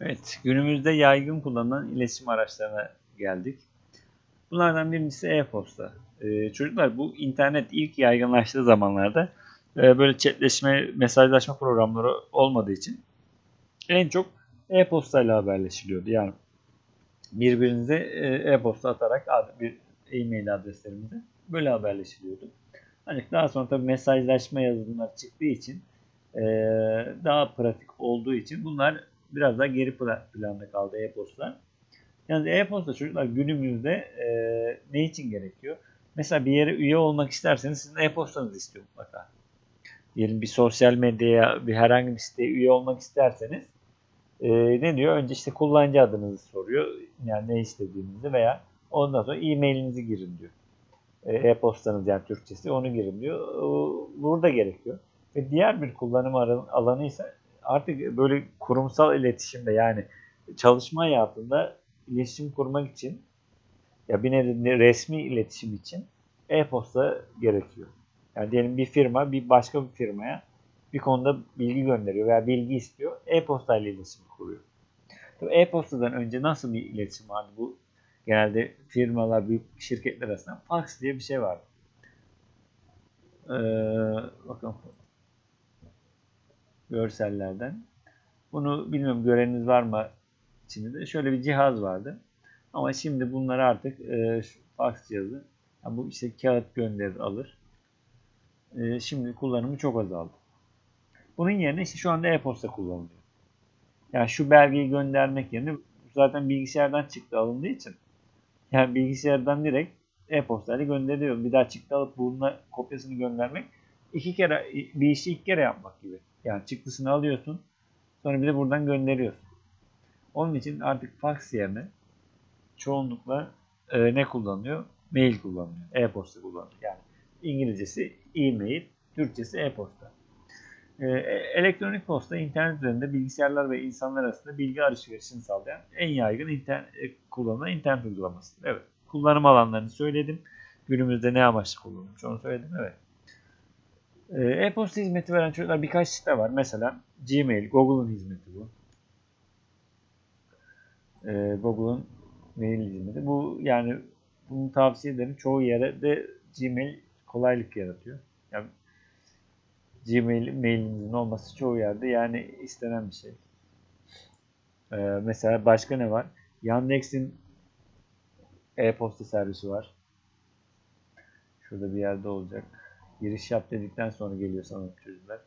Evet, günümüzde yaygın kullanılan iletişim araçlarına geldik. Bunlardan birincisi e-posta. Ee, çocuklar bu internet ilk yaygınlaştığı zamanlarda e, böyle chatleşme, mesajlaşma programları olmadığı için en çok e-postayla haberleşiliyordu. Yani birbirinize e, e-posta atarak bir e-mail adreslerimize böyle haberleşiliyordu. Ancak daha sonra tabii mesajlaşma yazılımları çıktığı için e, daha pratik olduğu için bunlar biraz daha geri pla- planda kaldı e-postalar. Yani e-posta çocuklar günümüzde e, ne için gerekiyor? Mesela bir yere üye olmak isterseniz sizin e-postanızı istiyor mutlaka. Diyelim bir sosyal medyaya, bir herhangi bir siteye üye olmak isterseniz e, ne diyor? Önce işte kullanıcı adınızı soruyor. Yani ne istediğinizi veya ondan sonra e-mailinizi girin diyor. E, E-postanız yani Türkçesi onu girin diyor. Burada gerekiyor. Ve diğer bir kullanım alanı ise artık böyle kurumsal iletişimde yani çalışma hayatında iletişim kurmak için ya bir nevi resmi iletişim için e-posta gerekiyor. Yani diyelim bir firma bir başka bir firmaya bir konuda bilgi gönderiyor veya bilgi istiyor. E-posta ile iletişim kuruyor. Tabii e-postadan önce nasıl bir iletişim vardı? Bu genelde firmalar, büyük şirketler arasında fax diye bir şey vardı. Ee, bakalım görsellerden. Bunu bilmiyorum göreniniz var mı içinde de. Şöyle bir cihaz vardı. Ama şimdi bunlar artık e, şu fax cihazı. Yani bu işte kağıt gönderir alır. E, şimdi kullanımı çok azaldı. Bunun yerine işte şu anda e-posta kullanılıyor. Yani şu belgeyi göndermek yerine zaten bilgisayardan çıktı alındığı için yani bilgisayardan direkt e-postayla gönderiyor. Bir daha çıktı alıp bununla kopyasını göndermek iki kere bir işi iki kere yapmak gibi. Yani çıktısını alıyorsun sonra bir de buradan gönderiyorsun. Onun için artık fax yerine çoğunlukla e, ne kullanılıyor? Mail kullanılıyor. E-posta kullanılıyor. Yani İngilizcesi e-mail, Türkçesi e-posta. E, elektronik posta internet üzerinde bilgisayarlar ve insanlar arasında bilgi alışverişini sağlayan en yaygın internet, kullanılan internet uygulaması. Evet. Kullanım alanlarını söyledim. Günümüzde ne amaçlı kullanılmış onu söyledim. Evet. E, E-posta hizmeti veren çocuklar birkaç site var. Mesela Gmail, Google'un hizmeti bu. E, Google'un mail hizmeti. Bu yani bunu tavsiye ederim. Çoğu yere de Gmail kolaylık yaratıyor. Yani Gmail mailinizin olması çoğu yerde yani istenen bir şey. Ee, mesela başka ne var? Yandex'in e-posta servisi var. Şurada bir yerde olacak. Giriş yap dedikten sonra geliyor sanırım çocuklar.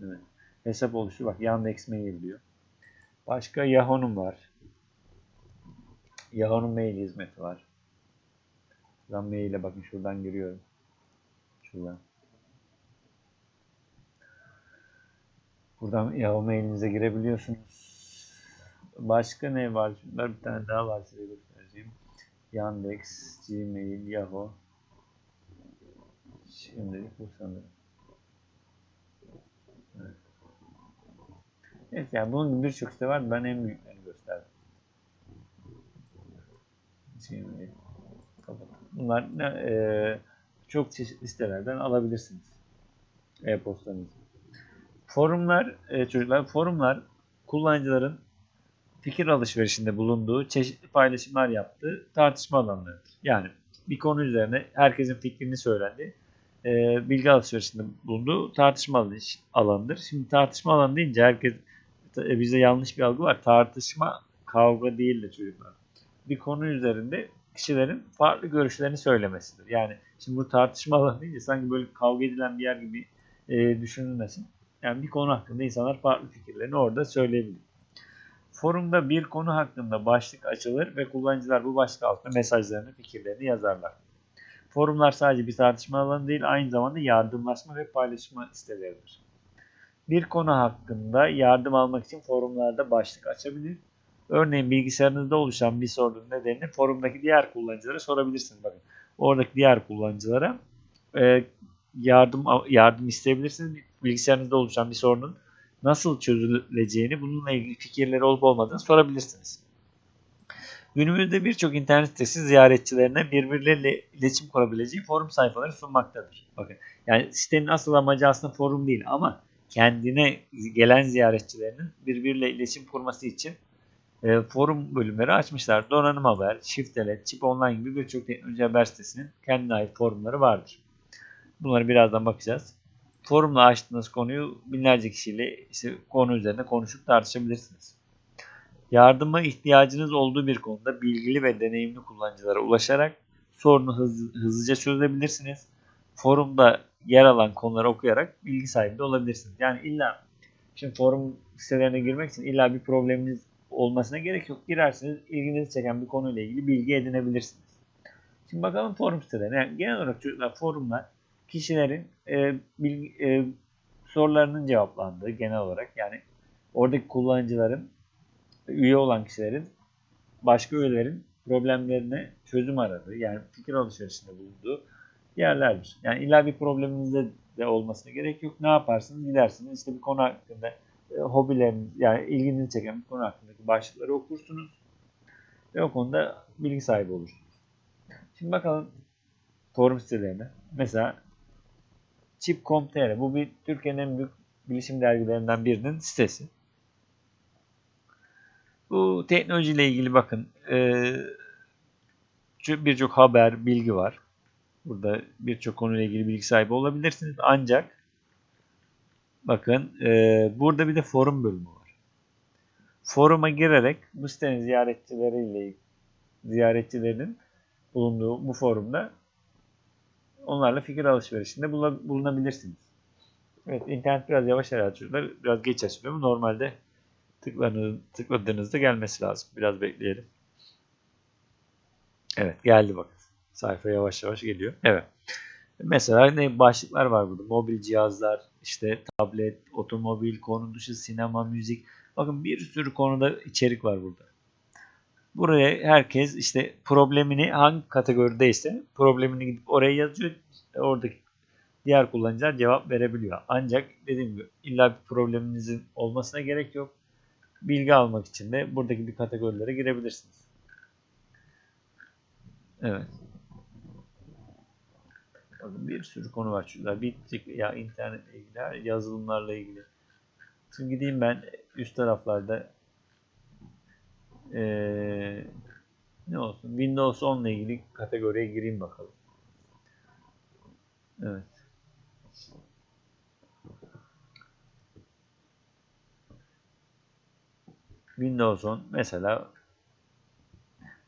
Evet. Hesap oluştu. Bak Yandex Mail diyor. Başka Yahoo'nun var. Yahoo'nun mail hizmeti var. Şuradan maile bakın şuradan giriyorum. Şuradan. Buradan Yahoo mailinize girebiliyorsunuz. Başka ne var? Şunlar bir tane daha var size göstereceğim. Yandex, Gmail, Yahoo. Şimdilik bu sanırım. Evet. Evet yani bunun gibi birçok site var. Ben en büyüklerini gösterdim. Gmail. Kapat. Bunlar e, çok çeşitli sitelerden alabilirsiniz. E-postanızı. Forumlar, e, çocuklar, forumlar kullanıcıların fikir alışverişinde bulunduğu, çeşitli paylaşımlar yaptığı tartışma alanlarıdır. Yani bir konu üzerine herkesin fikrini söylendi, e, bilgi alışverişinde bulunduğu tartışma alanıdır. Şimdi tartışma alanı deyince herkes e, bize yanlış bir algı var. Tartışma kavga değil de çocuklar. Bir konu üzerinde kişilerin farklı görüşlerini söylemesidir. Yani şimdi bu tartışma alanı deyince sanki böyle kavga edilen bir yer gibi e, düşünülmesin. Yani bir konu hakkında insanlar farklı fikirlerini orada söyleyebilir. Forumda bir konu hakkında başlık açılır ve kullanıcılar bu başlık altında mesajlarını, fikirlerini yazarlar. Forumlar sadece bir tartışma alanı değil, aynı zamanda yardımlaşma ve paylaşma siteleridir. Bir konu hakkında yardım almak için forumlarda başlık açabilir. Örneğin bilgisayarınızda oluşan bir sorunun nedenini forumdaki diğer kullanıcılara sorabilirsiniz. Bakın oradaki diğer kullanıcılara e, yardım yardım isteyebilirsiniz. Bilgisayarınızda oluşan bir sorunun nasıl çözüleceğini, bununla ilgili fikirleri olup olmadığını sorabilirsiniz. Günümüzde birçok internet sitesi ziyaretçilerine birbirleriyle iletişim kurabileceği forum sayfaları sunmaktadır. Bakın yani sitenin asıl amacı aslında forum değil ama kendine gelen ziyaretçilerinin birbiriyle iletişim kurması için e, forum bölümleri açmışlar. Donanım Haber, Şiftelet, Chip Online gibi birçok teknoloji haber sitesinin kendine ait forumları vardır. Bunları birazdan bakacağız. Forumla açtığınız konuyu binlerce kişiyle işte konu üzerinde konuşup tartışabilirsiniz. Yardıma ihtiyacınız olduğu bir konuda bilgili ve deneyimli kullanıcılara ulaşarak sorunu hız, hızlıca çözebilirsiniz. Forumda yer alan konuları okuyarak bilgi sahibi olabilirsiniz. Yani illa şimdi forum sitelerine girmek için illa bir probleminiz olmasına gerek yok. Girersiniz ilginizi çeken bir konuyla ilgili bilgi edinebilirsiniz. Şimdi bakalım forum sitelerine. Yani genel olarak çocuklar forumlar kişilerin e, bilgi, e, sorularının cevaplandığı genel olarak yani oradaki kullanıcıların üye olan kişilerin başka üyelerin problemlerine çözüm aradığı yani fikir alışverişinde bulunduğu yerlerdir. Yani illa bir probleminizde de olmasına gerek yok. Ne yaparsınız? Gidersiniz işte bir konu hakkında e, hobileriniz yani ilginizi çeken bir konu hakkındaki başlıkları okursunuz ve o konuda bilgi sahibi olursunuz. Şimdi bakalım forum sitelerine. Mesela Chip.com.tr bu bir Türkiye'nin en büyük bilişim dergilerinden birinin sitesi. Bu teknolojiyle ilgili bakın e, birçok haber, bilgi var. Burada birçok konuyla ilgili bilgi sahibi olabilirsiniz. Ancak bakın e, burada bir de forum bölümü var. Foruma girerek bu sitenin ziyaretçileriyle ziyaretçilerinin bulunduğu bu forumda onlarla fikir alışverişinde bulunabilirsiniz. Evet internet biraz yavaş herhalde çocuklar. Biraz geç açılıyor? Normalde tıkladığınızda gelmesi lazım. Biraz bekleyelim. Evet geldi bakın. Sayfa yavaş yavaş geliyor. Evet. Mesela ne başlıklar var burada. Mobil cihazlar, işte tablet, otomobil, konu dışı, sinema, müzik. Bakın bir sürü konuda içerik var burada. Buraya herkes işte problemini hangi kategorideyse problemini gidip oraya yazıyor. Oradaki diğer kullanıcılar cevap verebiliyor. Ancak dediğim gibi illa bir probleminizin olmasına gerek yok. Bilgi almak için de buradaki bir kategorilere girebilirsiniz. Evet. Bakın bir sürü konu var şurada. Bittik ya internetle ilgili, yazılımlarla ilgili. Şimdi gideyim ben üst taraflarda ee, ne olsun Windows 10 ile ilgili kategoriye gireyim bakalım. Evet. Windows 10 mesela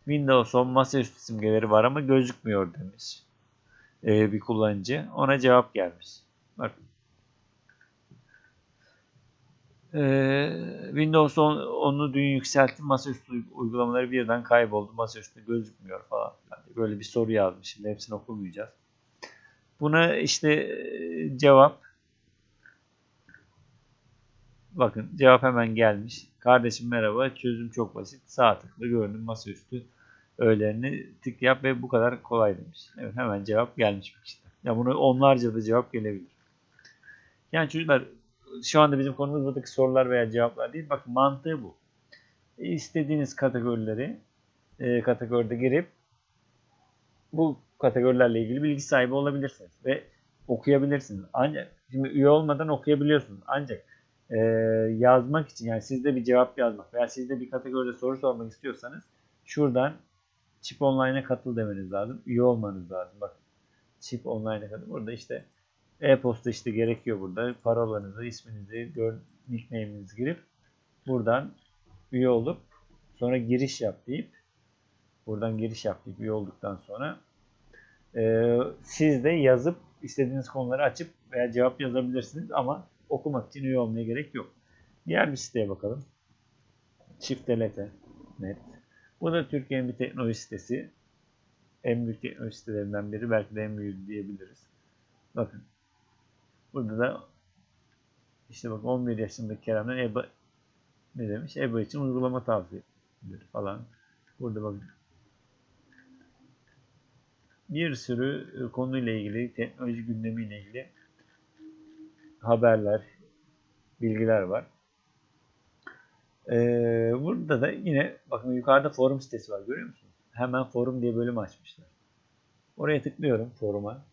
Windows 10 masaüstü simgeleri var ama gözükmüyor demiş ee, bir kullanıcı. Ona cevap gelmiş. Bak. Ee, Windows 10, onu dün yükselttim. Masaüstü uygulamaları birden kayboldu. Masaüstü gözükmüyor falan. Böyle bir soru yazmış. Şimdi hepsini okumayacağız. Buna işte e, cevap Bakın cevap hemen gelmiş. Kardeşim merhaba. Çözüm çok basit. Sağ tıkla görünüm masaüstü öğelerini tık yap ve bu kadar kolay demiş. Evet hemen cevap gelmiş işte. Ya bunu onlarca da cevap gelebilir. Yani çocuklar şu anda bizim konumuz buradaki sorular veya cevaplar değil. Bak mantığı bu. İstediğiniz kategorileri e, kategoride girip bu kategorilerle ilgili bilgi sahibi olabilirsiniz ve okuyabilirsiniz. Ancak şimdi üye olmadan okuyabiliyorsunuz. Ancak e, yazmak için yani sizde bir cevap yazmak veya sizde bir kategoride soru sormak istiyorsanız şuradan Chip Online'a katıl demeniz lazım. Üye olmanız lazım. Bak Chip Online'a katıl. Burada işte e-posta işte gerekiyor burada. Parolanızı, isminizi, nickname'inizi girip buradan üye olup sonra giriş yap deyip buradan giriş yap deyip üye olduktan sonra e, siz de yazıp istediğiniz konuları açıp veya cevap yazabilirsiniz ama okumak için üye olmaya gerek yok. Diğer bir siteye bakalım. Çiftelete net. Bu da Türkiye'nin bir teknoloji sitesi. En büyük teknoloji sitelerinden biri. Belki de en büyüğü diyebiliriz. Bakın. Burada da işte bak 11 yaşındaki Kerem'den EBA ne demiş? EBA için uygulama tavsiye falan. Burada bakın. Bir sürü e, konuyla ilgili, teknoloji gündemiyle ilgili haberler, bilgiler var. Ee, burada da yine bakın yukarıda forum sitesi var görüyor musunuz? Hemen forum diye bölüm açmışlar. Oraya tıklıyorum foruma.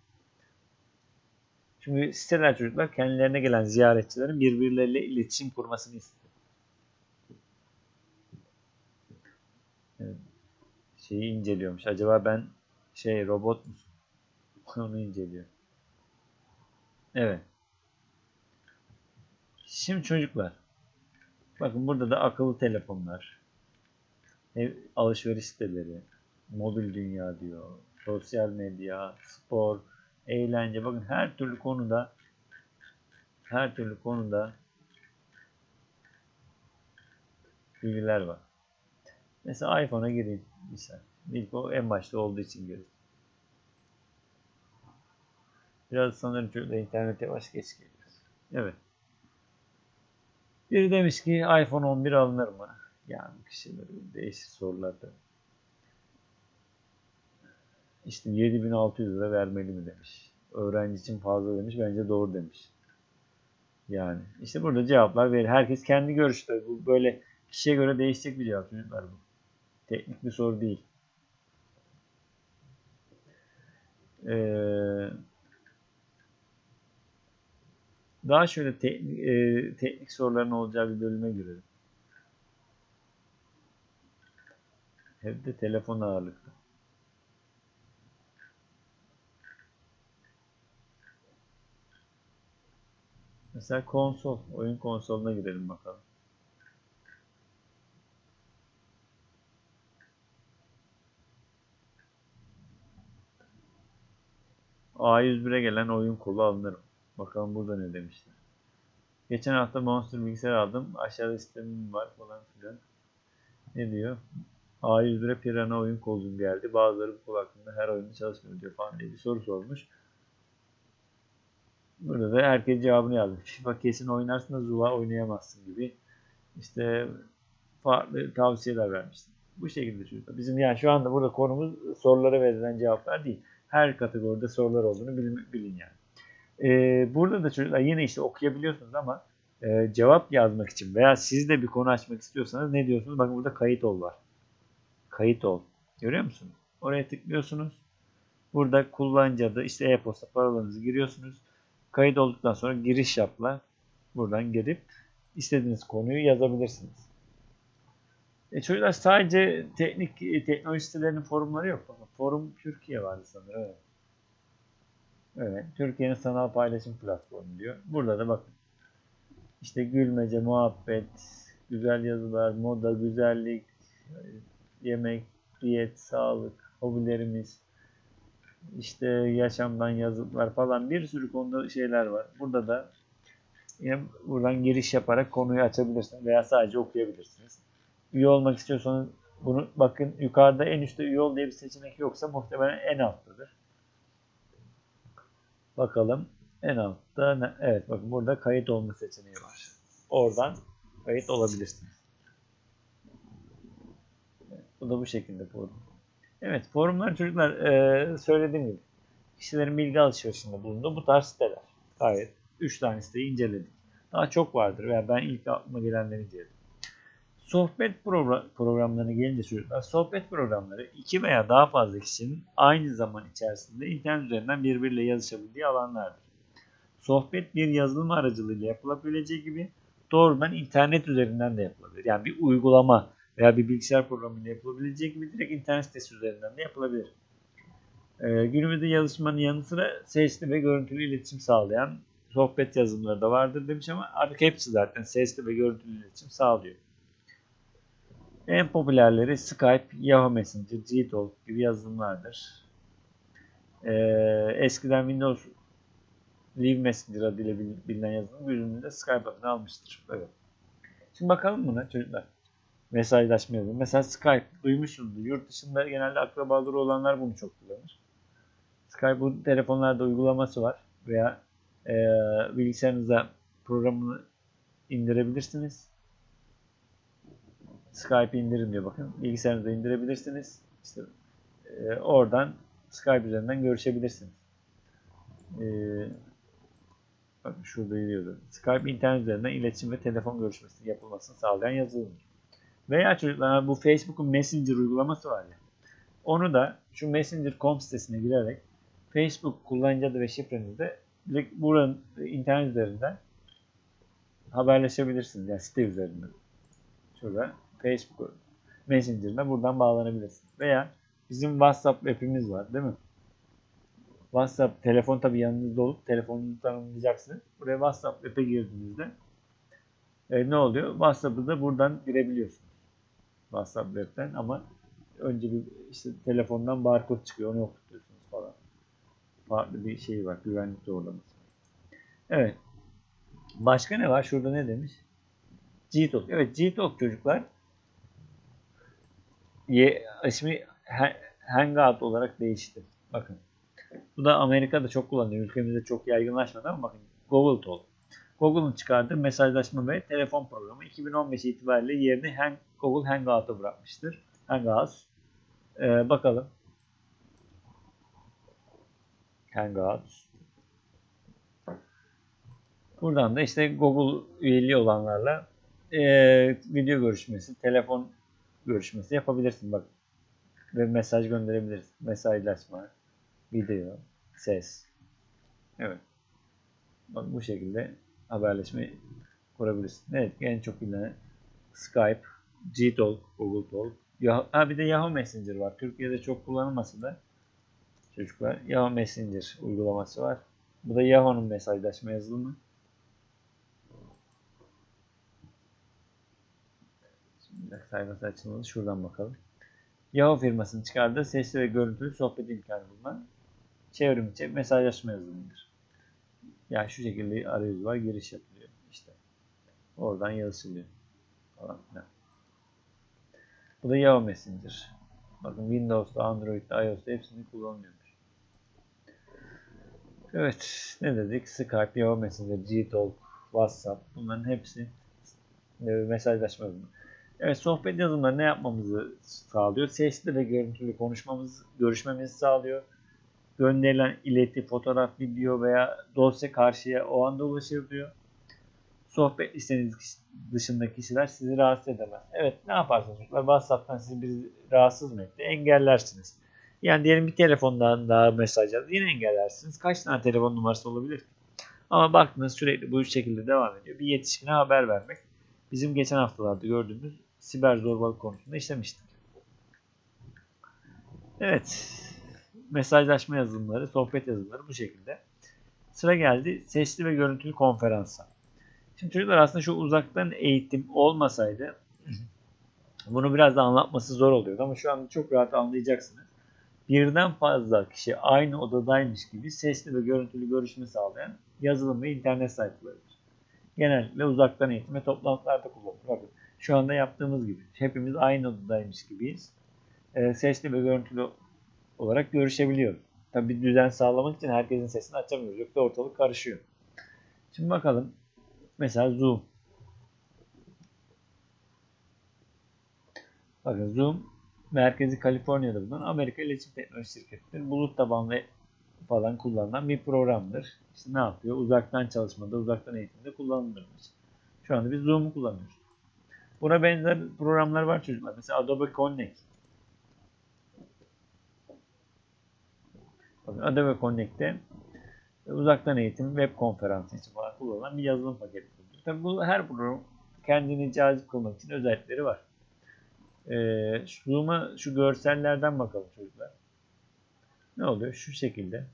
Çünkü siteler çocuklar kendilerine gelen ziyaretçilerin birbirleriyle iletişim kurmasını istiyor. Şeyi inceliyormuş. Acaba ben şey robot musun? Onu inceliyor. Evet. Şimdi çocuklar. Bakın burada da akıllı telefonlar. Ev, alışveriş siteleri. Mobil dünya diyor. Sosyal medya, spor, eğlence. Bakın her türlü konuda her türlü konuda bilgiler var. Mesela iPhone'a gireyim. Misal. İlk o en başta olduğu için gireyim. Biraz sanırım çocuklar internete yavaş geç geliyor. Evet. Biri demiş ki iPhone 11 alınır mı? Yani kişiler değişik sorularda. İşte 7600 lira vermeli mi demiş. Öğrenci için fazla demiş. Bence doğru demiş. Yani işte burada cevaplar verir. Herkes kendi görüşte. Bu böyle kişiye göre değişecek bir cevap çocuklar bu. Teknik bir soru değil. Ee, daha şöyle teknik, e, teknik soruların olacağı bir bölüme girelim. Hem de telefon ağırlıklı. Mesela konsol, oyun konsoluna girelim bakalım. A101'e gelen oyun kolu alınır. Bakalım burada ne demişler. Geçen hafta Monster bilgisayar aldım. Aşağıda sistemim var falan filan. Ne diyor? A101'e Pirana oyun kolu geldi. Bazıları bu kol hakkında her oyunda çalışmıyor diyor falan diye bir soru sormuş. Burada da herkes cevabını yazmış. FIFA kesin oynarsın da Zula oynayamazsın gibi. İşte farklı tavsiyeler vermiştim. Bu şekilde çocuklar. Bizim yani şu anda burada konumuz sorulara verilen cevaplar değil. Her kategoride sorular olduğunu bilin, bilin yani. Ee, burada da çocuklar yine işte okuyabiliyorsunuz ama e, cevap yazmak için veya siz de bir konu açmak istiyorsanız ne diyorsunuz? Bakın burada kayıt ol var. Kayıt ol. Görüyor musunuz? Oraya tıklıyorsunuz. Burada kullanıcı adı işte e-posta paralarınızı giriyorsunuz. Kayıt olduktan sonra giriş yapla. Buradan girip istediğiniz konuyu yazabilirsiniz. E çocuklar sadece teknik e, teknoloji sitelerinin forumları yok. Forum Türkiye vardı sanırım. Evet. Evet. Türkiye'nin sanal paylaşım platformu diyor. Burada da bakın. İşte gülmece, muhabbet, güzel yazılar, moda, güzellik, yemek, diyet, sağlık, hobilerimiz, işte yaşamdan yazıtlar falan bir sürü konuda şeyler var. Burada da yine buradan giriş yaparak konuyu açabilirsiniz veya sadece okuyabilirsiniz. Üye olmak istiyorsanız bunu bakın yukarıda en üstte üye ol diye bir seçenek yoksa muhtemelen en alttadır. Bakalım en altta ne? Evet bakın burada kayıt olma seçeneği var. Oradan kayıt olabilirsiniz. Bu da bu şekilde forum. Evet forumlar çocuklar e, söylediğim gibi kişilerin bilgi alışverişinde bulunduğu bu tarz siteler. Gayet 3 tane siteyi inceledik. Daha çok vardır veya ben ilk aklıma gelenleri inceledim. Sohbet programlarına gelince çocuklar, sohbet programları iki veya daha fazla kişinin aynı zaman içerisinde internet üzerinden birbiriyle yazışabildiği alanlardır. Sohbet bir yazılım aracılığıyla yapılabileceği gibi doğrudan internet üzerinden de yapılabilir. Yani bir uygulama veya bir bilgisayar programıyla yapılabileceği gibi direkt internet sitesi üzerinden de yapılabilir. Ee, günümüzde yazışmanın yanı sıra sesli ve görüntülü iletişim sağlayan sohbet yazılımları da vardır demiş ama artık hepsi zaten sesli ve görüntülü iletişim sağlıyor. En popülerleri Skype, Yahoo Messenger, Gtalk gibi yazılımlardır. Ee, eskiden Windows Live Messenger adıyla bilinen yazılım günümüzde Skype adını almıştır. Evet. Şimdi bakalım buna çocuklar. Mesajlaşma yazılımı. Mesela Skype duymuşsunuzdur. Yurt dışında genelde akrabaları olanlar bunu çok kullanır. Skype bu telefonlarda uygulaması var veya e, bilgisayarınıza programını indirebilirsiniz. Skype indirin diyor bakın. Bilgisayarınıza indirebilirsiniz. İşte e, oradan Skype üzerinden görüşebilirsiniz. E, bakın şurada yazıyordu. Skype internet üzerinden iletişim ve telefon görüşmesi yapılmasını sağlayan yazılımdır. Veya çocuklar bu Facebook'un Messenger uygulaması var ya. Onu da şu Messenger.com sitesine girerek Facebook kullanıcı adı ve şifrenizde direkt buranın internet üzerinden haberleşebilirsiniz. Yani site üzerinden. Şurada Facebook Messenger'ına buradan bağlanabilirsin. Veya bizim WhatsApp app'imiz var değil mi? WhatsApp telefon tabi yanınızda olup telefonunuzu tanımlayacaksınız. Buraya WhatsApp app'e girdiğinizde e, ne oluyor? WhatsApp'ı da buradan girebiliyorsunuz. WhatsApp web'ten ama önce bir işte telefondan barkod çıkıyor. Onu okutuyorsunuz falan. Farklı bir şey var. Güvenlik doğrulaması. Evet. Başka ne var? Şurada ne demiş? Gtalk. Evet Gtalk çocuklar Ye, ismi Hangout olarak değişti. Bakın. Bu da Amerika'da çok kullanılıyor. Ülkemizde çok yaygınlaşmadı ama bakın Google Talk. Google'ın çıkardığı mesajlaşma ve telefon programı 2015 itibariyle yerini Hang, Google Hangout'a bırakmıştır. Hangouts. Ee, bakalım. Hangouts. Buradan da işte Google üyeliği olanlarla e, video görüşmesi, telefon görüşmesi yapabilirsin. Bak ve mesaj gönderebilirsin. Mesajlaşma, video, ses. Evet. Bak bu şekilde haberleşme kurabilirsin. Evet en çok bilinen Skype, Gtalk, Google Talk. Ha bir de Yahoo Messenger var. Türkiye'de çok kullanılmasa da çocuklar Yahoo Messenger uygulaması var. Bu da Yahoo'nun mesajlaşma yazılımı. Sayfası açılmadı. Şuradan bakalım. Yahoo firmasının çıkardığı sesli ve görüntülü sohbet imkanı bulunan çevrim içi mesajlaşma yazılımıdır. Yani şu şekilde arayüz var, giriş yapılıyor. İşte oradan yazılıyor falan filan. Bu da Yahoo Messenger. Bakın Windows'ta, Android'de, iOS'ta hepsini kullanılıyormuş. Evet, ne dedik? Skype, Yahoo Messenger, Gtalk, WhatsApp bunların hepsi mesajlaşma. Evet sohbet yazılımları ne yapmamızı sağlıyor? Sesli ve görüntülü konuşmamız, görüşmemizi sağlıyor. Gönderilen ileti, fotoğraf, video veya dosya karşıya o anda ulaşabiliyor. Sohbet listeniz dışındaki kişiler sizi rahatsız edemez. Evet ne yaparsınız? WhatsApp'tan sizi bir rahatsız mı etti? Engellersiniz. Yani diyelim bir telefondan daha mesaj yazdı. Yine engellersiniz. Kaç tane telefon numarası olabilir ki? Ama baktınız sürekli bu şekilde devam ediyor. Bir yetişkine haber vermek. Bizim geçen haftalarda gördüğümüz siber zorbalık konusunda işlemiştik. Evet. Mesajlaşma yazılımları, sohbet yazılımları bu şekilde. Sıra geldi sesli ve görüntülü konferansa. Şimdi çocuklar aslında şu uzaktan eğitim olmasaydı bunu biraz da anlatması zor oluyordu ama şu anda çok rahat anlayacaksınız. Birden fazla kişi aynı odadaymış gibi sesli ve görüntülü görüşme sağlayan yazılım ve internet sayfalarıdır. Genellikle uzaktan eğitim ve toplantılarda kullanılır. Şu anda yaptığımız gibi. Hepimiz aynı odadaymış gibiyiz. E, sesli ve görüntülü olarak görüşebiliyoruz. Tabi düzen sağlamak için herkesin sesini açamıyoruz. Yoksa ortalık karışıyor. Şimdi bakalım. Mesela Zoom. Bakın Zoom merkezi Kaliforniya'da bulunan Amerika İletişim Teknoloji Şirketi'dir. Bulut tabanlı falan kullanılan bir programdır. İşte ne yapıyor? Uzaktan çalışmada, uzaktan eğitimde kullanılırmış. Şu anda biz Zoom'u kullanıyoruz. Buna benzer programlar var çocuklar. Mesela Adobe Connect. Adobe Connect'te uzaktan eğitim web konferansı için falan kullanılan bir yazılım paketi. Tabii bu her program kendini cazip kılmak için özellikleri var. Ee, Zoom'a şu görsellerden bakalım çocuklar. Ne oluyor? Şu şekilde.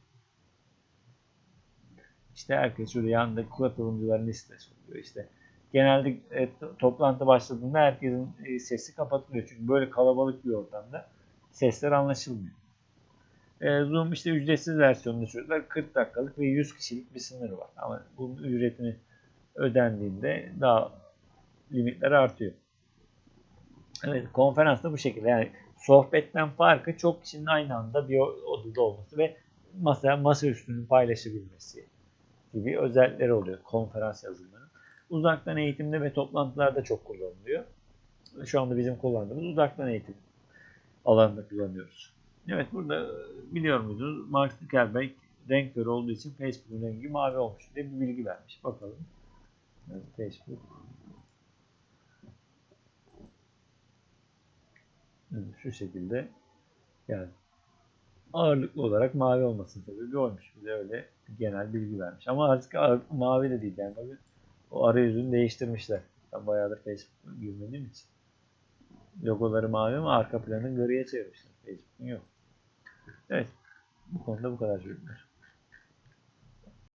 İşte herkes şurada yanında katılımcıların listesi oluyor. İşte genelde e, toplantı başladığında herkesin e, sesi kapatılıyor. Çünkü böyle kalabalık bir ortamda sesler anlaşılmıyor. E, Zoom işte ücretsiz versiyonunda çocuklar 40 dakikalık ve 100 kişilik bir sınır var. Ama bunun ücretini ödendiğinde daha limitler artıyor. Evet konferans da bu şekilde. Yani sohbetten farkı çok kişinin aynı anda bir odada olması ve masa masa üstünün paylaşabilmesi gibi özellikleri oluyor konferans yazılımları uzaktan eğitimde ve toplantılarda çok kullanılıyor. Şu anda bizim kullandığımız uzaktan eğitim alanında kullanıyoruz. Evet burada biliyor muydunuz Mark Zuckerberg renk körü olduğu için Facebook'un rengi mavi olmuş diye bir bilgi vermiş. Bakalım. Evet, Facebook. Şu şekilde yani ağırlıklı olarak mavi olmasının sebebi oymuş. Bize öyle genel bilgi vermiş. Ama artık mavi de değil yani. Bakın, o arayüzünü değiştirmişler. Ben bayağıdır Facebook girmediğim için. Logoları mavi ama arka planı griye çevirmişler. Facebook'un yok. Evet. Bu konuda bu kadar çocuklar.